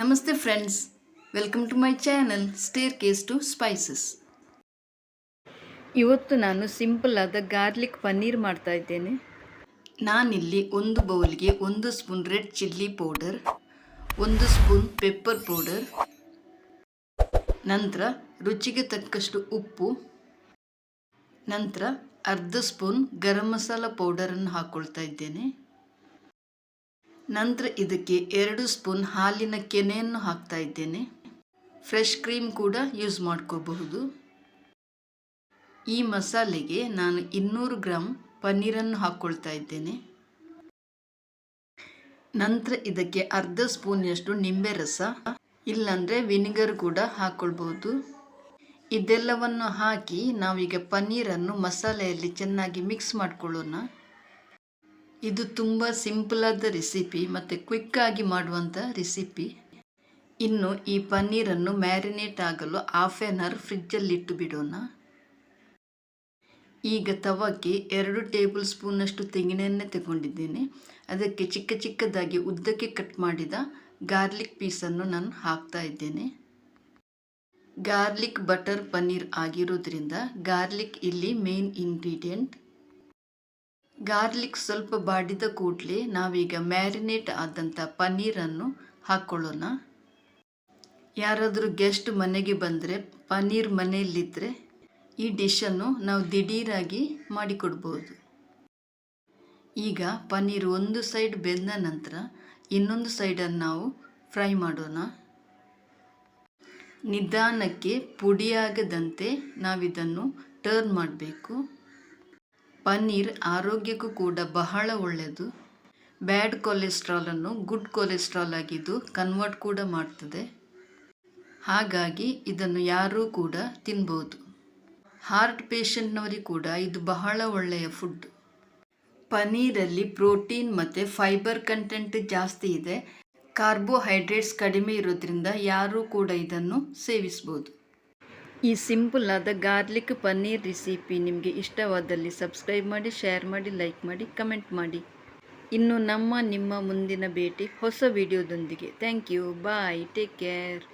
ನಮಸ್ತೆ friends. Welcome to my channel staircase to spices ಇವತ್ತು ನಾನು ಸಿಂಪಲ್ ಆದ ಗಾರ್ಲಿಕ್ ಪನ್ನೀರ್ ಮಾಡ್ತಾ ಇದ್ದೇನೆ. ನಾನಿಲ್ಲಿ ಒಂದು ಬೌಲ್ಗೆ ಒಂದು ಸ್ಪೂನ್ ರೆಡ್ ಚಿಲ್ಲಿ ಪೌಡರ್ ಒಂದು ಸ್ಪೂನ್ ಪೆಪ್ಪರ್ ಪೌಡರ್ ನಂತರ ರುಚಿಗೆ ತಕ್ಕಷ್ಟು ಉಪ್ಪು ನಂತರ ಅರ್ಧ ಸ್ಪೂನ್ ಗರಂ ಮಸಾಲ ಪೌಡರನ್ನು ಹಾಕ್ಕೊಳ್ತಾ ಇದ್ದೇನೆ. ನಂತರ ಇದಕ್ಕೆ ಎರಡು ಸ್ಪೂನ್ ಹಾಲಿನ ಕೆನೆಯನ್ನು ಹಾಕ್ತಾ ಇದ್ದೇನೆ. ಫ್ರೆಶ್ ಕ್ರೀಮ್ ಕೂಡ ಯೂಸ್ ಮಾಡ್ಕೋಬಹುದು. ಈ ಮಸಾಲೆಗೆ ನಾನು ಇನ್ನೂರು ಗ್ರಾಮ್ ಪನ್ನೀರನ್ನು ಹಾಕ್ಕೊಳ್ತಾ ಇದ್ದೇನೆ. ನಂತರ ಇದಕ್ಕೆ ಅರ್ಧ ಸ್ಪೂನಷ್ಟು ನಿಂಬೆ ರಸ, ಇಲ್ಲಾಂದರೆ ವಿನಿಗರ್ ಕೂಡ ಹಾಕ್ಕೊಳ್ಬೋದು ಇದೆಲ್ಲವನ್ನು ಹಾಕಿ ನಾವೀಗ ಪನ್ನೀರನ್ನು ಮಸಾಲೆಯಲ್ಲಿ ಚೆನ್ನಾಗಿ ಮಿಕ್ಸ್ ಮಾಡ್ಕೊಳ್ಳೋಣ. ಇದು ತುಂಬ ಸಿಂಪಲಾದ ರೆಸಿಪಿ ಮತ್ತು ಕ್ವಿಕ್ಕಾಗಿ ಮಾಡುವಂಥ ರೆಸಿಪಿ ಇನ್ನು ಈ ಪನ್ನೀರನ್ನು ಮ್ಯಾರಿನೇಟ್ ಆಗಲು ಹಾಫ್ ಆನ್ ಅವರ್ ಫ್ರಿಜ್ಜಲ್ಲಿಟ್ಟು ಬಿಡೋಣ. ಈಗ ತವಕ್ಕೆ ಎರಡು ಟೇಬಲ್ ಸ್ಪೂನಷ್ಟು ತೆಂಗಿನೆಣ್ಣೆ ತಗೊಂಡಿದ್ದೇನೆ. ಅದಕ್ಕೆ ಚಿಕ್ಕ ಚಿಕ್ಕದಾಗಿ ಉದ್ದಕ್ಕೆ ಕಟ್ ಮಾಡಿದ ಗಾರ್ಲಿಕ್ ಪೀಸನ್ನು ನಾನು ಹಾಕ್ತಾ ಇದ್ದೇನೆ. ಗಾರ್ಲಿಕ್ ಬಟರ್ ಪನ್ನೀರ್ ಆಗಿರೋದ್ರಿಂದ ಗಾರ್ಲಿಕ್ ಇಲ್ಲಿ ಮೇನ್ ಇಂಗ್ರೀಡಿಯೆಂಟ್ ಗಾರ್ಲಿಕ್ ಸ್ವಲ್ಪ ಬಾಡಿದ ಕೂಡಲೇ ನಾವೀಗ ಮ್ಯಾರಿನೇಟ್ ಆದಂಥ ಪನ್ನೀರನ್ನು ಹಾಕ್ಕೊಳ್ಳೋಣ ಯಾರಾದರೂ ಗೆಸ್ಟ್ ಮನೆಗೆ ಬಂದರೆ ಪನ್ನೀರ್ ಮನೆಯಲ್ಲಿದ್ದರೆ ಈ ಡಿಶನ್ನು ನಾವು ದಿಢೀರಾಗಿ ಮಾಡಿಕೊಡ್ಬೋದು. ಈಗ ಪನ್ನೀರ್ ಒಂದು ಸೈಡ್ ಬೆಂದ ನಂತರ ಇನ್ನೊಂದು ಸೈಡನ್ನು ನಾವು ಫ್ರೈ ಮಾಡೋಣ. ನಿಧಾನಕ್ಕೆ ಪುಡಿಯಾಗದಂತೆ ನಾವಿದನ್ನು ಟರ್ನ್ ಮಾಡಬೇಕು. ಪನ್ನೀರ್ ಆರೋಗ್ಯಕ್ಕೂ ಕೂಡ ಬಹಳ ಒಳ್ಳೆಯದು ಬ್ಯಾಡ್ ಕೊಲೆಸ್ಟ್ರಾಲನ್ನು ಗುಡ್ ಕೊಲೆಸ್ಟ್ರಾಲ್ ಆಗಿದ್ದು ಕನ್ವರ್ಟ್ ಕೂಡ ಮಾಡ್ತದೆ. ಹಾಗಾಗಿ ಇದನ್ನು ಯಾರೂ ಕೂಡ ತಿನ್ಬೋದು. ಹಾರ್ಟ್ ಪೇಷಂಟ್ನವರಿಗೆ ಕೂಡ ಇದು ಬಹಳ ಒಳ್ಳೆಯ ಫುಡ್. ಪನ್ನೀರಲ್ಲಿ ಪ್ರೋಟೀನ್ ಮತ್ತು ಫೈಬರ್ ಕಂಟೆಂಟ್ ಜಾಸ್ತಿ ಇದೆ. ಕಾರ್ಬೋಹೈಡ್ರೇಟ್ಸ್ ಕಡಿಮೆ ಇರೋದ್ರಿಂದ ಯಾರೂ ಕೂಡ ಇದನ್ನು ಸೇವಿಸ್ಬೋದು. ಈ ಸಿಂಪಲ್ ಆದ ಗಾರ್ಲಿಕ್ ಪನ್ನೀರ್ ರೆಸಿಪಿ ನಿಮಗೆ ಇಷ್ಟವಾದಲ್ಲಿ ಸಬ್ಸ್ಕ್ರೈಬ್ ಮಾಡಿ ಶೇರ್ ಮಾಡಿ ಲೈಕ್ ಮಾಡಿ ಕಮೆಂಟ್ ಮಾಡಿ. ಇನ್ನು ನಮ್ಮ ನಿಮ್ಮ ಮುಂದಿನ ಭೇಟಿ ಹೊಸ ವಿಡಿಯೋದೊಂದಿಗೆ thank you bye take care